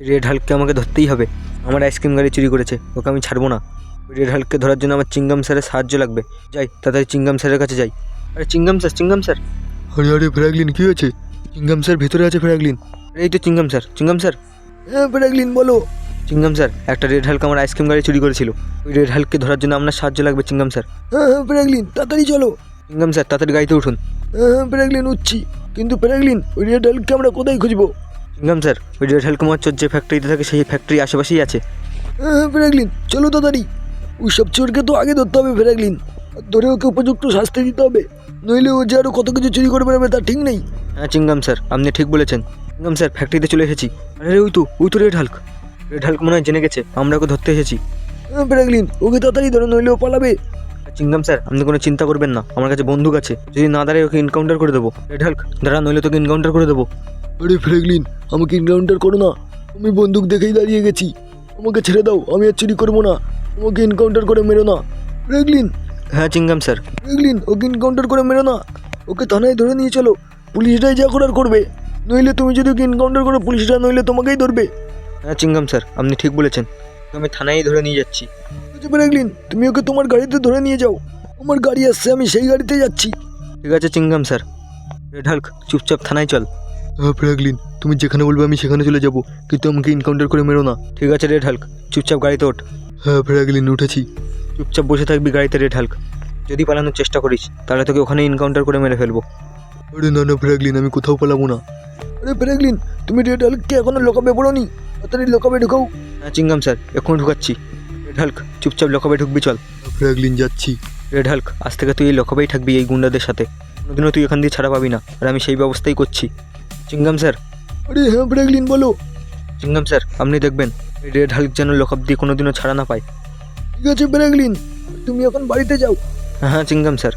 Red হাল্ককে আমাকে ধরতেই হবে। আমার আইসক্রিম গাড়ি চুরি করেছে ওকে আমি ছাড়বো না। রেড হাল্ককে ধরার জন্য আমার চিঙ্গাম স্যারের সাহায্য লাগবে। যাই তাড়াতাড়ি চিঙ্গাম স্যারের কাছে যাই। আরে চিঙ্গাম স্যার চিঙ্গাম স্যার। আরে আরে ফ্র্যাগলিন কী হয়েছে? চিঙ্গাম স্যার ভেতরে আছে ফ্র্যাগলিন আরে এই তো চিঙ্গাম স্যার চিঙ্গাম স্যার। হ্যাঁ ফ্র্যাগলিন বলো। চিঙ্গাম স্যার একটা রেড হাল্ক আমার আইসক্রিম গাড়ি চুরি করেছিল। ওই রেড হাল্ককে ধরার জন্য আপনার সাহায্য লাগবে চিঙ্গাম স্যার। হ্যাঁ হ্যাঁ ফ্র্যাগলিন তাড়াতাড়ি চলো। চিঙ্গাম স্যার তাড়াতাড়ি গাড়িতে উঠুন। হ্যাঁ হ্যাঁ ফ্র্যাগলিন উঠছি। কিন্তু ফ্র্যাগলিন ওই রেড হাল্ককে আমরা কোথায় খুঁজবো? চিঙ্গাম স্যার। ওই রেড হাল্ক আমার চোর যে ফ্যাক্টরিতে থাকে সেই ফ্যাক্টরি আশেপাশেই আছে। ফ্র্যাগলিন চলো তাড়াতাড়ি। ওই সব চোরকে তো আগে ধরতে হবে ফ্র্যাগলিন ধরে ওকে উপযুক্ত শাস্তি দিতে হবে। নইলে ও যে আরও কত কিছু চুরি করে বেড়াবে তার ঠিক নেই। হ্যাঁ চিঙ্গাম স্যার আপনি ঠিক বলেছেন। চিঙ্গাম স্যার ফ্যাক্টরিতে চলে এসেছি। আরে ওই তো ওই তো রেড হাল্ক। রেড হাল্ক মনে হয় জেনে গেছে আমরা ওকে ধরতে এসেছি। ফ্র্যাগলিন ওকে তাড়াতাড়ি ধরো নইলে ও পালাবে। চিঙ্গাম স্যার আপনি কোনো চিন্তা করবেন না। আমার কাছে বন্দুক আছে। যদি না দাঁড়ায় ওকে এনকাউন্টার করে দেবো। রেড হাল্ক দাঁড়া নইলে তোকে এনকাউন্টার করে দেবো। আরে ফ্রেগলিন আমাকে এনকাউন্টার করো না। আমি বন্দুক দেখেই দাঁড়িয়ে গেছি। আমাকে ছেড়ে দাও আমি আর চুরি করব না। আমাকে এনকাউন্টার করে মেরো না। ফ্রেগলিন হ্যাঁ চিঙ্গাম স্যার। ফ্র্যাগলিন ওকে এনকাউন্টার করে মেরো না। ওকে থানায় ধরে নিয়ে চলো। পুলিশরাই যা করার করবে। নইলে তুমি যদি ওকে এনকাউন্টার করো পুলিশরা নইলে তোমাকেই ধরবে। হ্যাঁ চিঙ্গাম স্যার আপনি ঠিক বলেছেন। আমি থানায় ধরে নিয়ে যাচ্ছি। বুঝতে ফ্র্যাগলিন তুমি ওকে তোমার গাড়িতে ধরে নিয়ে যাও। আমার গাড়ি আসছে আমি সেই গাড়িতে যাচ্ছি। ঠিক আছে চিঙ্গাম স্যার। রেড হাল্ক চুপচাপ থানায় চল। হ্যাঁ ফ্র্যাগলিন তুমি যেখানে বলবে আমি সেখানে চলে যাব। কিন্তু আমাকে এনকাউন্টার করে মেরো না। ঠিক আছে রেড হাল্ক চুপচাপ গাড়িতে ওঠ। হ্যাঁ ফ্র্যাগলিন উঠেছি। চুপচাপ বসে থাকবি গাড়িতে রেড হাল্ক। যদি পালানোর চেষ্টা করিস তাহলে তোকে ওখানে এনকাউন্টার করে মেরে ফেলব। আরে না না ফ্র্যাগলিন আমি কোথাও পালাবো না। আরে ফ্র্যাগলিন তুমি রেড হাল্ককে এখনও লোকাবে পড়ো নি? তাড়াতাড়ি লোকাবে ঢুকাও। হ্যাঁ চিঙ্গাম স্যার এখন ঢুকাচ্ছি। রেড হাল্ক চুপচাপ লকআপে ঢুকবি চল। ফ্র্যাগলিন যাচ্ছি। রেড হাল্ক আজ থেকে তুই এই লকআপেই থাকবি এই গুন্ডাদের সাথে। কোনোদিনও তুই এখান দিয়ে ছাড়া পাবি না আর আমি সেই ব্যবস্থাই করছি। চিঙ্গাম স্যার। আরে হ্যাঁ ব্রেগলিন বলো। চিঙ্গাম স্যার আপনি দেখবেন এই রেড হাল্ক যেন লকআপ দিয়ে কোনোদিনও ছাড়া না পায়। ঠিক আছে ফ্র্যাগলিন তুমি এখন বাড়িতে যাও। হ্যাঁ হ্যাঁ চিঙ্গাম স্যার।